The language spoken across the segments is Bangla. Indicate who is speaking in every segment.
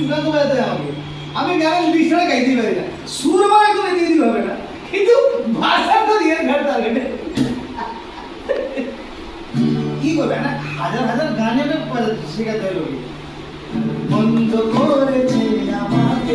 Speaker 1: চূড়ান্ত হয় আমাকে আমি গানের লিস্টটা গাইতে পারি না। সুর মানে করে দিয়ে দিতে হবে না। কিন্তু ভাষা তো দিয়ে ঘাট হবে কি করবে? না, হাজার হাজার গানে শেখাতে হবে। বন্ধ করেছে আমাকে।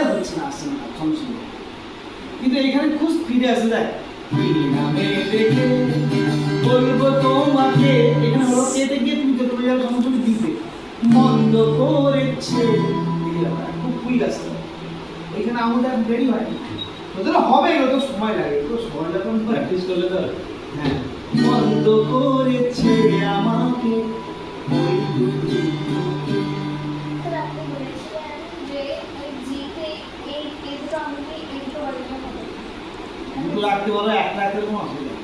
Speaker 1: আর হচ্ছে না আসছে না সমস্যা নেই। কিন্তু এখানে খুব স্পিডে আসে দেখ দেখে। বলব তোমাকে এখানে হলো এতে গিয়ে তুমি যেতে যাবে সমস্যা দিতে মন্দ করেছে। খুব কুইক আসতে এখানে আমাদের রেডি হয়নি। তোদের হবে তো সময় লাগে তো সময় যখন প্র্যাকটিস করলে তো হ্যাঁ। বন্ধ করেছে আমাকে। ওই রাখতে বলো এক রাখতে কোনো অসুবিধা।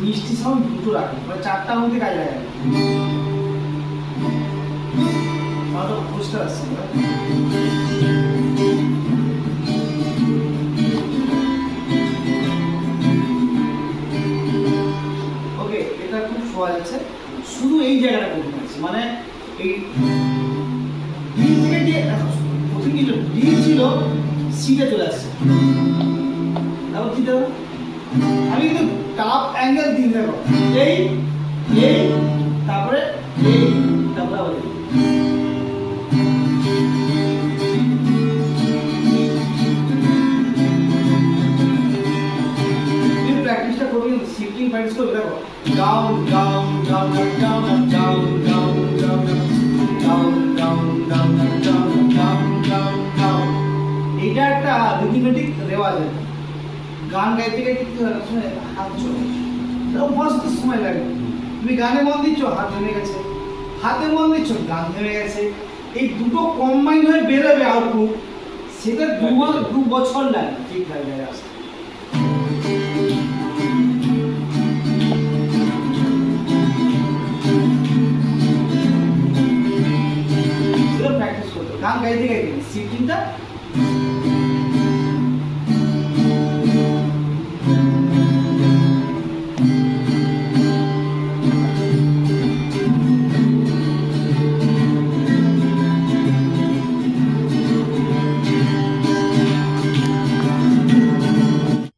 Speaker 1: মিষ্টি সাউন্ড দুটো রাখো মানে চারটার মধ্যে কাজে লাগে ওকে এটা খুব সহজ আছে। শুধু এই জায়গাটা আছে মানে এই ডি থেকে যে দেখো, কঠিন কি ডি ছিল সিতে চলে আসছে। তারপর কি দেবো? আমি কিন্তু টাপ অ্যাঙ্গেল দিই দেখো এই এই, তারপরে এই, তারপরে আবার প্র্যাকটিসটা করবে কিন্তু প্র্যাকটিস করবে, দেখো। Down down down down down down রেওয়াজ আছে গান গাইতে গাইতে কি হয়? শুনে হাত চলে অভ্যস্ত সময় লাগে। তুমি গানে মন দিচ্ছ হাত থেমে গেছে। হাতে মন দিচ্ছ গান থেমে গেছে। এই দুটো কম্বাইন হয়ে বেরোবে আউটপুট সেটা দু দু বছর লাগে ঠিক হয়ে আসতে প্র্যাকটিস করতে গান গাইতে গাইতে শিফটিংটা